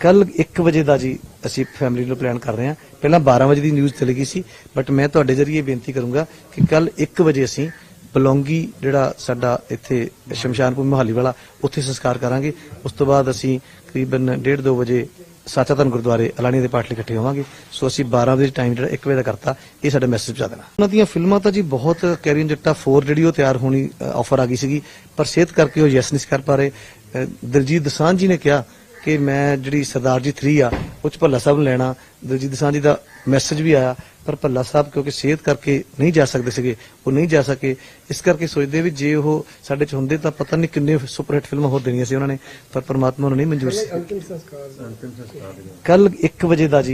ਕੱਲ 1 ਵਜੇ ਦਾ ਜੀ ਅਸੀਂ ਫੈਮਿਲੀ ਨੂੰ ਪਲਾਨ ਕਰ ਰਹੇ ਹਾਂ। ਪਹਿਲਾਂ 12 ਵਜੇ ਦੀ ਨਿਊਜ਼ ਚਲੀ ਗਈ ਸੀ ਬਟ ਮੈਂ ਤੁਹਾਡੇ ਜਰੀਏ ਬੇਨਤੀ ਕਰੂੰਗਾ ਕਿ ਕੱਲ 1 ਵਜੇ ਅਸੀਂ ਬਲੌਂਗੀ ਜਿਹੜਾ ਸਾਡਾ ਇੱਥੇ ਸ਼ਮਸ਼ਾਨਪੁਰ ਮੋਹਾਲੀ ਵਾਲਾ ਉੱਥੇ ਸੰਸਕਾਰ ਕਰਾਂਗੇ। ਉਸ ਤੋਂ ਬਾਅਦ ਅਸੀਂ ਕਰੀਬਨ 1:30 2 ਵਜੇ ਸਾਚਾ ਗੁਰਦੁਆਰੇ ਅਲਾਣੀ ਦੇ ਪਾਠ ਲਈ ਇਕੱਠੇ ਹੋਵਾਂਗੇ। ਸੋ ਅਸੀਂ 12 ਵਜੇ ਟਾਈਮ ਜਿਹੜਾ 1 ਵਜੇ ਦਾ ਕਰਤਾ ਇਹ ਸਾਡਾ ਮੈਸੇਜ ਪਹੁੰਚਾ ਦੇਣਾ। ਉਹਨਾਂ ਦੀਆਂ ਫਿਲਮਾਂ ਤਾਂ ਜੀ ਬਹੁਤ ਕੈਰੀਨ ਜੱਟਾ 4 ਜਿਹੜੀ ਉਹ ਤਿਆਰ ਹੋਣੀ ਆਫਰ ਆ ਗਈ ਸੀਗੀ ਪਰ ਸਿਹਤ ਕਰਕੇ ਉਹ ਯੈਸ ਨਹੀਂ ਕਰ ਪਾ ਰਹੇ। ਅ, ਦਲਜੀਤ ਦੋਸਾਂਝ ਜੀ ਨੇ ਕਿਹਾ ਕਿ ਮੈਂ ਜਿਹੜੀ ਸਰਦਾਰ ਜੀ 3 ਆ ਉਹ 'ਚ ਭੱਲਾ ਸਾਹਿਬ ਨੂੰ ਲੈਣਾ। ਦਲਜੀਤ ਦੋਸਾਂਝ ਜੀ ਦਾ ਮੈਸੇਜ ਵੀ ਆਇਆ। ਪਰ ਭੱਲਾ ਸਾਹਿਬ ਕਿਉਂਕਿ ਸਿਹਤ ਕਰਕੇ ਨਹੀਂ ਜਾ ਸਕਦੇ ਸੀਗੇ ਉਹ ਨਹੀਂ ਜਾ ਸਕੇ ਇਸ ਕਰਕੇ ਸੋਚਦੇ ਵੀ ਜੇ ਉਹ ਸਾਡੇ ਚ ਹੁੰਦੇ ਤਾਂ ਪਤਾ ਨਹੀਂ ਕਿੰਨੇ ਸੁਪਰਹਿੱਟ ਫਿਲਮਾਂ ਹੋ ਦੇਣੀਆਂ ਸੀ ਉਹਨਾਂ ਨੇ ਪਰ ਪਰਮਾਤਮਾ ਨੂੰ ਨਹੀਂ ਮਨਜ਼ੂਰ ਸੀ। ਅੰਤਿਮ ਸੰਸਕਾਰ ਅੰਤਿਮ ਸੰਸਕਾਰ ਦੇ ਕੱਲ 1 ਵਜੇ ਦਾ ਜੀ।